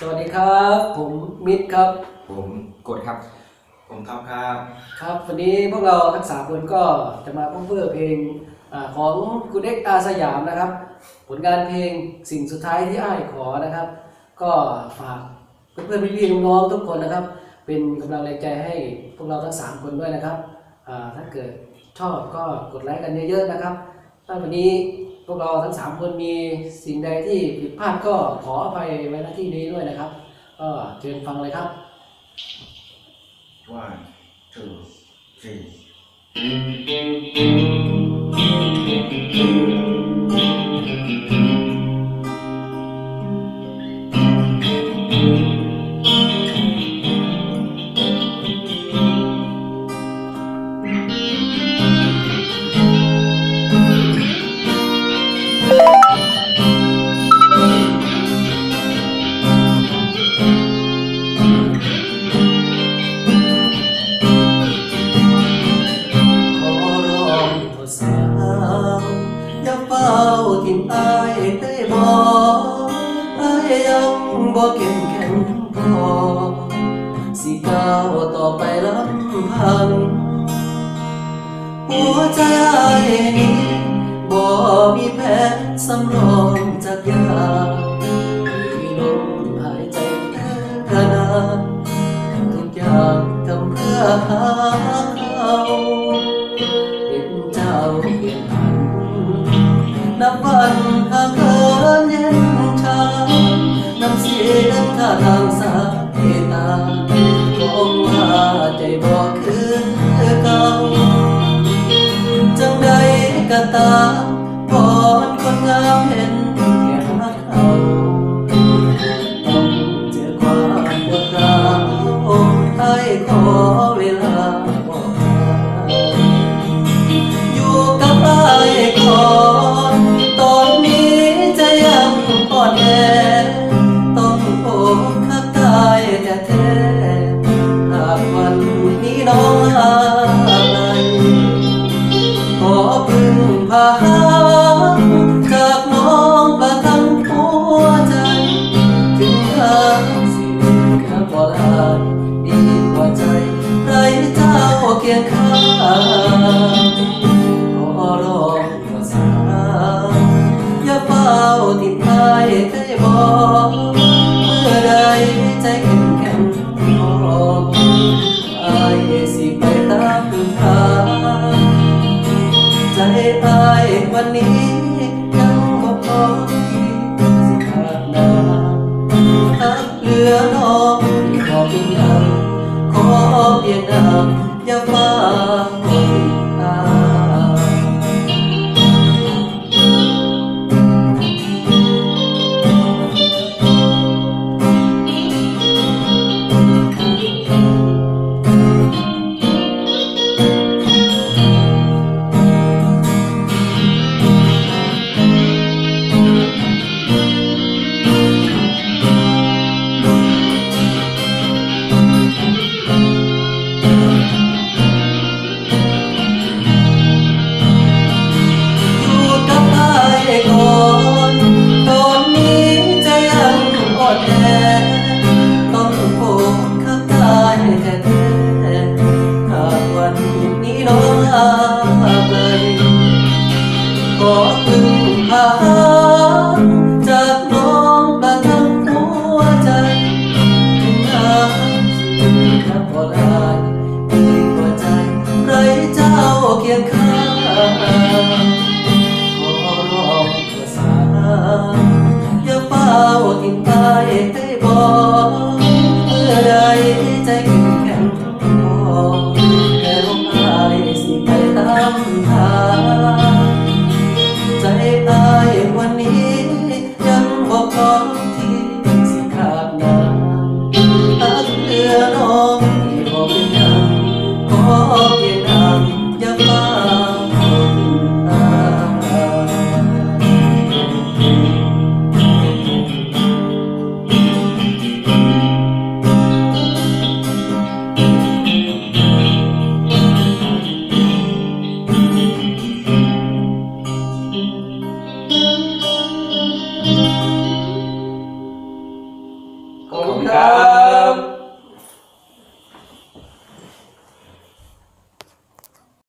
สวัสดีครับ ผมมิตรครับ ผมกดครับ ผมท็อปครับ ครับวันนี้พวกเราทั้งสามคนก็จะมาพ้องเพื่อเพลงอาของคุณเอ็กอาสยามนะครับ ผลงานเพลงสิ่งสุดท้ายที่อ้ายขอนะครับ ก็ฝากเพื่อนๆพี่ๆน้องๆทุกคนนะครับ เป็นกำลังแรงใจให้พวกเราทั้งสามคนด้วยนะครับอ่าถ้าเกิดชอบก็กดไลค์กันเยอะๆนะครับถ้าวันนี้ พวกเราทั้งสามคนมีสิ่งใดที่ผิดพลาดก็ขออภัยไว้ณที่นี้ด้วยนะครับ ก็เชิญฟังเลยครับ one two three บ่เข้มแข็งพอสิก้าวต่อไปลำพัง หัวใจนี้บ่มีแผนสำรองจากยามมีลมหายใจแค่ขนาดทุกอย่างทำเพื่อหาเขา น้ำเสียงท่าทางสายตาบอกว่าใจบอกคือเก่าจังใดก็ตามบอนคนงามเห็นแก่รักเขาต้องเจอความปวดร้าวให้ขอเวลาบอกอยู่กับไอ้ก่อนตอนนี้ใจยังอ่อนแอ พึ่งพาจากน้องประทังหัวใจ ถึงทางสิ่งก็บ่ได้ดีกว่าใจไรเจ้าเคียงข้างขอร้องภาษาอย่าเฝ้าติดตายได้บอกเมื่อใดใจเข้มแข็งพออายสิไปตามทางใจอา วันนี้ยังบ่พอที่สิขาดนาหากเหลือน้องที่ขอเป็นยังขอเพียงนามอย่าฟ้า น้องลาไปขอพึ่งพาจากน้องประทังหัวใจถึงหาสิ่งที่พอได้ดี